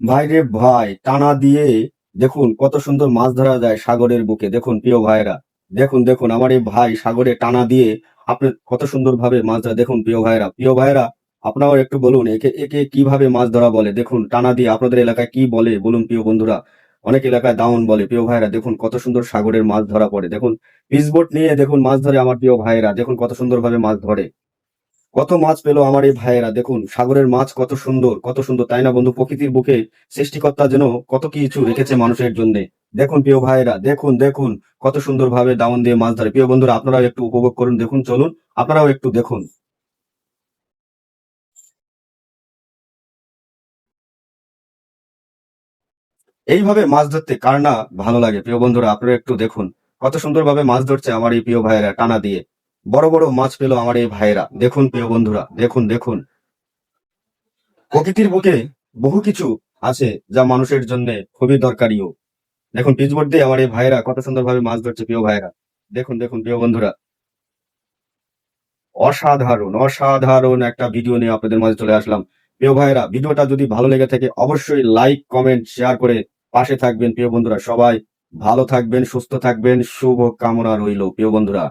ভাই রে ভাই, টানা দিয়ে দেখুন কত সুন্দর মাছ ধরা যায় সাগরের বুকে। দেখুন প্রিয় ভাইরা দেখুন দেখুন আমার এই ভাই সাগরে টানা দিয়ে আপনি কত সুন্দর ভাবে মাছ ধরা দেখুন প্রিয় ভাইরা প্রিয় ভাইরা আপনারাও একটু বলুন, একে একে কীভাবে মাছ ধরা বলে? দেখুন টানা দিয়ে আপনাদের এলাকায় কি বলে? বলুন প্রিয় বন্ধুরা, অনেক এলাকায় দাউন বলে। প্রিয় ভাইরা দেখুন কত সুন্দর সাগরের মাছ ধরা পড়ে। দেখুন পিসবোট নিয়ে দেখুন মাছ ধরে আমার প্রিয় ভাইরা দেখুন কত সুন্দর ভাবে মাছ ধরে। কত মাছ পেল আমার এই ভাইয়েরা? দেখুন, সাগরের মাছ কত সুন্দর কত সুন্দর, তাই না বন্ধু? প্রকৃতির বুকে সৃষ্টিকর্তা যেন কত কিছু রেখেছে মানুষের জন্য। দেখুন, প্রিয় ভাইয়েরা, দেখুন দেখুন, কত সুন্দর ভাবে দামন দিয়ে মাছ ধরে। প্রিয় বন্ধুরা, আপনারাও একটু উপভোগ করুন, দেখুন, চলুন, আপনারাও একটু দেখুন। এইভাবে মাছ ধরতে কার না ভালো লাগে? প্রিয় বন্ধুরা, আপনারা একটু দেখুন, কত সুন্দরভাবে মাছ ধরছে আমার এই প্রিয় ভাইয়েরা, টানা দিয়ে। বড় বড় মাছ পেল আমার এই ভাইয়েরা। দেখুন প্রিয় বন্ধুরা, দেখুন দেখুন। প্রকৃতির বুকে বহু কিছু আছে যা মানুষের জন্য খুবই দরকারিও দেখুন পিচবোর্ড দিয়ে আমার এই ভাইয়েরা কত সুন্দরভাবে মাছ ধরছে প্রিয় ভাইয়েরা। দেখুন দেখুন প্রিয় বন্ধুরা। অসাধারণ অসাধারণ একটা ভিডিও নিয়ে আপনাদের মাঝে চলে আসলাম। প্রিয় ভাইয়েরা, ভিডিওটা যদি ভালো লেগে থাকে, অবশ্যই লাইক, কমেন্ট, শেয়ার করে পাশে থাকবেন প্রিয় বন্ধুরা। সবাই ভালো থাকবেন, সুস্থ থাকবেন। শুভ কামনা রইল প্রিয় বন্ধুরা।